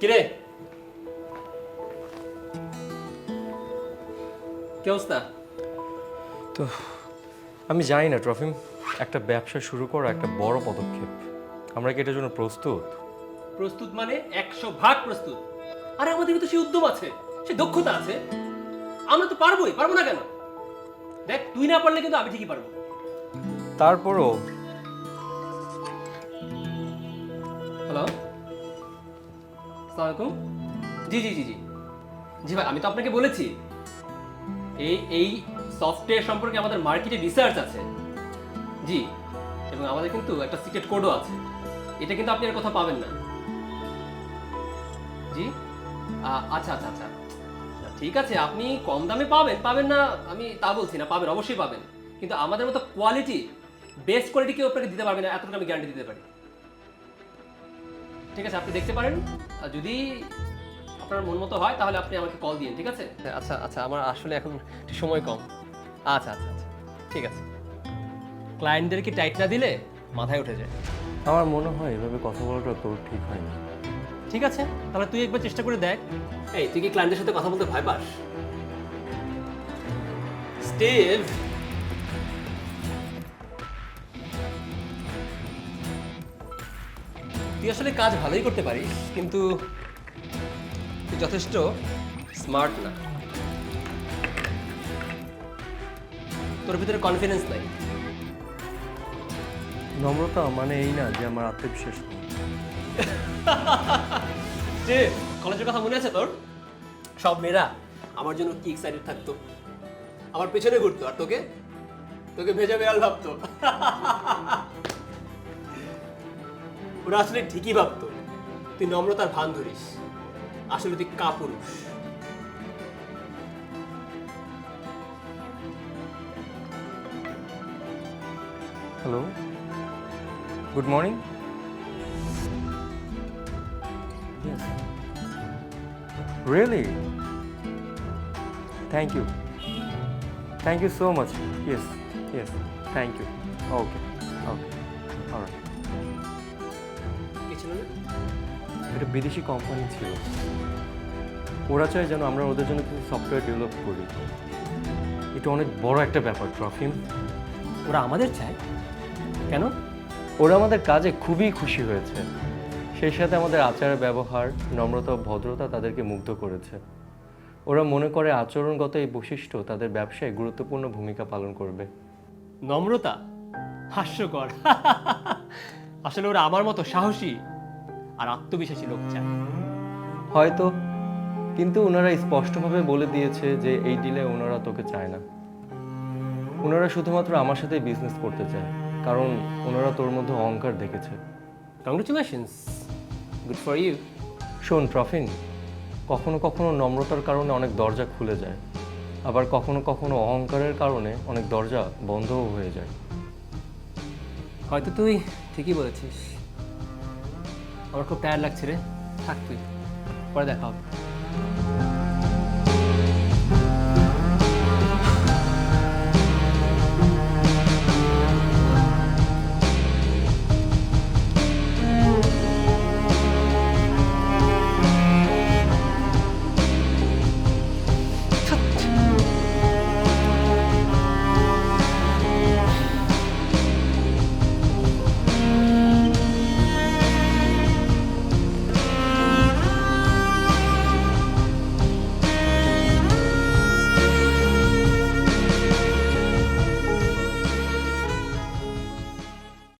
কিরে? কি অবস্থা? তো আমি জানি না ট্রফিম একটা ব্যবসা শুরু করা একটা বড় পদক্ষেপ। আমরা কি এটার জন্য প্রস্তুত? প্রস্তুত মানে একশো ভাগ প্রস্তুত। আরে আমাদের কিন্তু সেই উদ্যম আছে সেই দক্ষতা আছে। আমরা তো পারবোই পারব না কেন? দেখ তুই না পারলে কিন্তু আমি ঠিকই পারব। তারপরও হ্যালো জি জি জি জি। জি ভাই, আমি তো আপনাকে বলেছি। এই এই সফটওয়্যার সম্পর্কে আমাদের মার্কেটে রিসার্চ আছে। জি, এবং আমাদের কিন্তু একটা সিক্রেট কোডও আছে। এটা কিন্তু আপনি আর কোথাও পাবেন না। জি? আচ্ছা আচ্ছা আচ্ছা। ঠিক আছে, আপনি কম দামে পাবেন। পাবেন না, আমি তা বলছি না, পাবেন, অবশ্যই পাবেন। কিন্তু আমাদের মতো কোয়ালিটি বেস্ট কোয়ালিটি কেউ আপনাকে দিতে পারবে না, এতটুকু আমি গ্যারান্টি দিতে পারি। ঠিক আছে আপনি দেখতে পারেন। আর যদি আপনার মন মতো হয় তাহলে আপনি আমাকে কল দিন ঠিক আছে? আচ্ছা আচ্ছা আমার আসলে এখন একটু সময় কম। আচ্ছা আচ্ছা আচ্ছা ঠিক আছে। ক্লায়েন্টদেরকে টাইট না দিলে মাথায় উঠে যায়? আমার মনে হয় এভাবে কথা বলাটা তোর ঠিক হয় না ঠিক আছে তাহলে তুই একবার চেষ্টা করে দেখ। এই তুই কি ক্লায়েন্টের সাথে কথা বলতে ভয় পাস? স্টিভ তুই আসলে কাজ ভালোই করতে পারিস কিন্তু তুই যথেষ্ট স্মার্ট না। তোর ভিতরে কনফিডেন্স নাই। নম্রতা মানে এই না যে আমার আত্মবিশ্বাস যে কলেজের কথা মনে আছে তোর? সব মেয়েরা আমার জন্য কি এক্সাইটেড থাকতো? আমার পেছনে ঘুরতো আর তোকে? তোকে ভেজা বেড়াল ভাবতো। আমরা আসলে ঠিকই ভাবত, তুই নম্রতার ভান ধরিস, আসলে তুই কাপুরুষ। Hello good morning really thank you thank you so much yes yes thank you okay okay alright এটা বিদেশি কোম্পানি ছিল। ওরা চায় যেন আমরা ওদের জন্য কিছু সফটওয়্যার ডেভেলপ করি। এটা অনেক বড় একটা ব্যাপার ট্রফিম। ওরা আমাদের চায়? কেন? ওরা আমাদের কাজে খুবই খুশি হয়েছে। সেই সাথে আমাদের আচার ব্যবহার নম্রতা ও ভদ্রতা তাদেরকে মুগ্ধ করেছে। ওরা মনে করে আচরণগত এই বৈশিষ্ট্য তাদের ব্যবসায় গুরুত্বপূর্ণ ভূমিকা পালন করবে। নম্রতা? হাস্যকর। আসলে ওরা আমার মতো সাহসী। আর আত্মবিশ্বাসী লোক চায় হয়তো কিন্তু ওনারা স্পষ্টভাবে বলে দিয়েছে যে এই ডিলে ওনারা তোকে চায় না। ওনারা শুধুমাত্র আমার সাথে বিজনেস করতে চায় কারণ ওনারা তোর মধ্যে অহংকার দেখেছে। কংগ্রেচুলেশনস গুড ফর ইউ শোন ট্রফিন কখনো কখনো নম্রতার কারণে অনেক দরজা খুলে যায় আবার কখনো কখনো অহংকারের কারণে অনেক দরজা বন্ধও হয়ে যায়। হয়তো তুই ঠিকই বলেছিস। আমার খুব টায়ার লাগছে রে। থাক তুই পরে দেখা হবে।